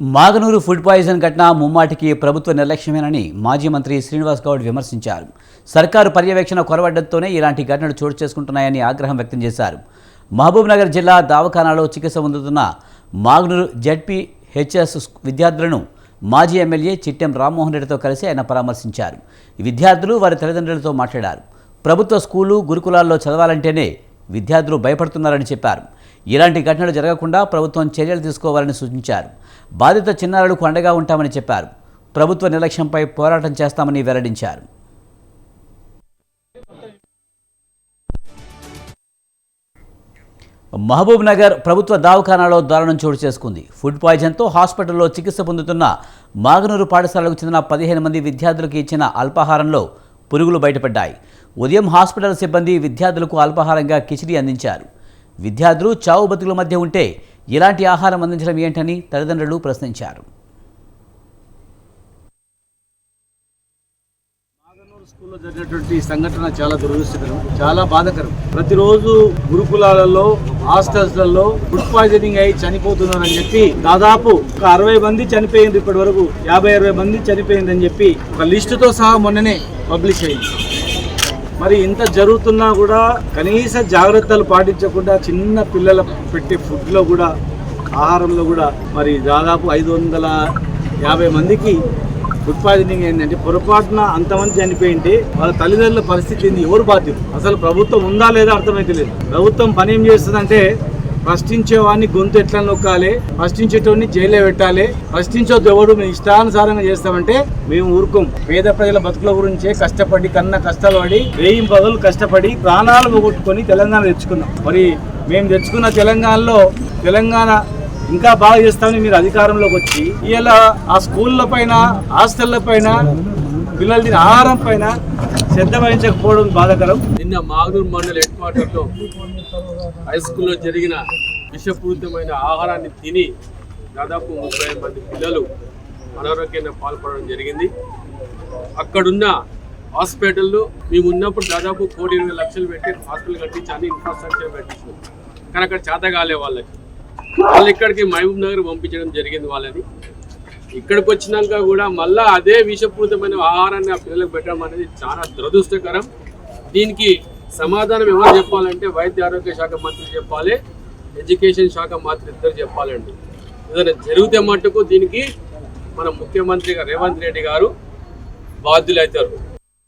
Maganur food poison ఘటన ముమ్మాటికి ప్రభుత్వ నిర్లక్ష్యమేనని మాజీ మంత్రి శ్రీనివాస్ గౌడ్ విమర్శించారు. సర్కారు పర్యవేక్షణ కొరవడంతోనే ఇలాంటి ఘటనలు చోటు చేసుకుంటున్నాయని ఆగ్రహం వ్యక్తం చేశారు. మహబూబ్నగర్ జిల్లా దావఖానాలో చికిత్స పొందుతున్న మాగనూరు జడ్పీ హెచ్ఎస్ విద్యార్థులను మాజీ ఎమ్మెల్యే చిట్టెం రామ్మోహన్ రెడ్డితో కలిసి ఆయన పరామర్శించారు. విద్యార్థులు వారి తల్లిదండ్రులతో మాట్లాడారు. ప్రభుత్వ స్కూలు గురుకులాల్లో చదవాలంటేనే విద్యార్థులు భయపడుతున్నారని చెప్పారు. ఇలాంటి ఘటనలు జరగకుండా ప్రభుత్వం చర్యలు తీసుకోవాలని సూచించారు. బాధిత చిన్నారులకు అండగా ఉంటామని చెప్పారు. ప్రభుత్వ నిర్లక్ష్యంపై పోరాటం చేస్తామని వెల్లడించారు. మహబూబ్ నగర్ ప్రభుత్వ దవాఖానాలో దారుణం చోటు చేసుకుంది. ఫుడ్ పాయిజన్తో హాస్పిటల్లో చికిత్స పొందుతున్న మాగనూరు పాఠశాలకు చెందిన పదిహేను మంది విద్యార్థులకు ఇచ్చిన అల్పాహారంలో పురుగులు బయటపడ్డాయి. ఉదయం హాస్పిటల్ సిబ్బంది విద్యార్థులకు అల్పాహారంగా కిచిడి అందించారు. విద్యార్థులు చావు బతుకుల మధ్య ఉంటే ఇలాంటి ఆహారం అందించడం ఏంటని తల్లిదండ్రులు ప్రశ్నించారు. స్కూల్లో జరిగినటువంటి సంఘటన చాలా దురదృష్టకరం చాలా బాధకరం. ప్రతిరోజు గురుకులాలలో హాస్టల్స్లలో ఫుడ్ పాయిజనింగ్ అయి చనిపోతున్నారని చెప్పి దాదాపు ఒక అరవై మంది చనిపోయింది ఇప్పటి వరకు యాభై అరవై మంది చనిపోయిందని చెప్పి ఒక లిస్టుతో సహా మొన్ననే పబ్లిష్ అయింది. మరి ఇంత జరుగుతున్నా కూడా కనీస జాగ్రత్తలు పాటించకుండా చిన్న పిల్లల పెట్టే ఫుడ్లో కూడా ఆహారంలో కూడా మరి దాదాపు ఐదు వందల యాభై మందికి ఫుడ్ పాయిజనింగ్ ఏంటంటే పొరపాటున అంతమంది చనిపోయింటే వాళ్ళ తల్లిదండ్రుల పరిస్థితి ఏంది? ఎవరు బాధ్యత అసలు ప్రభుత్వం ఉందా లేదా అర్థమైతే లేదు. ప్రభుత్వం పని ఏం చేస్తుందంటే ప్రశ్నించేవాడిని గొంతు ఎట్లా నొక్కాలి? ప్రశ్నించేటోడిని జైల్లో పెట్టాలి. ప్రశ్నించొద్దు ఎవడు మేము ఇష్టానుసారంగా చేస్తామంటే మేము ఊరుకోం. పేద ప్రజల బతుకుల గురించే కష్టపడి కన్నా కష్టాలు పడి వేయి పదులు కష్టపడి ప్రాణాలు పోగొట్టుకొని తెలంగాణ తెచ్చుకున్నాం. మరి మేము తెచ్చుకున్న తెలంగాణలో తెలంగాణ ఇంకా బాగా చేస్తామని మీరు అధికారంలోకి వచ్చి ఇలా ఆ స్కూళ్ళ పైన హాస్టళ్ళ పైన పిల్లలు దీని ఆహారం పైన శ్రద్ధ వహించకపోవడం బాధాకరం. నిన్న మాగనూరు మండల హెడ్ క్వార్టర్లో హై స్కూల్లో జరిగిన విషపూరితమైన ఆహారాన్ని తిని దాదాపు ముప్పై మంది పిల్లలు అనారోగ్యంగా పాల్పడడం జరిగింది. అక్కడున్న హాస్పిటల్లో మేము ఉన్నప్పుడు దాదాపు కోటి ఇరవై లక్షలు పెట్టి హాస్పిటల్ కట్టించి ఇన్ఫ్రాస్ట్రక్చర్ పెట్టించాం కానీ అక్కడ చేత కాలే వాళ్ళకి. వాళ్ళు ఇక్కడికి మహబూబ్ నగర్ పంపించడం జరిగింది వాళ్ళని. ఇక్కడికి వచ్చినాక కూడా మళ్ళా అదే విషపూరితమైన ఆహారాన్ని ఆ పిల్లలకు పెట్టడం అనేది చాలా దురదృష్టకరం. దీనికి సమాధానం ఎవరు చెప్పాలంటే వైద్య ఆరోగ్య శాఖ మంత్రి చెప్పాలి ఎడ్యుకేషన్ శాఖ మంత్రి ఇద్దరు చెప్పాలండి. ఏదైనా జరిగితే మట్టుకు దీనికి మన ముఖ్యమంత్రిగా రేవంత్ రెడ్డి గారు బాధ్యులవుతారు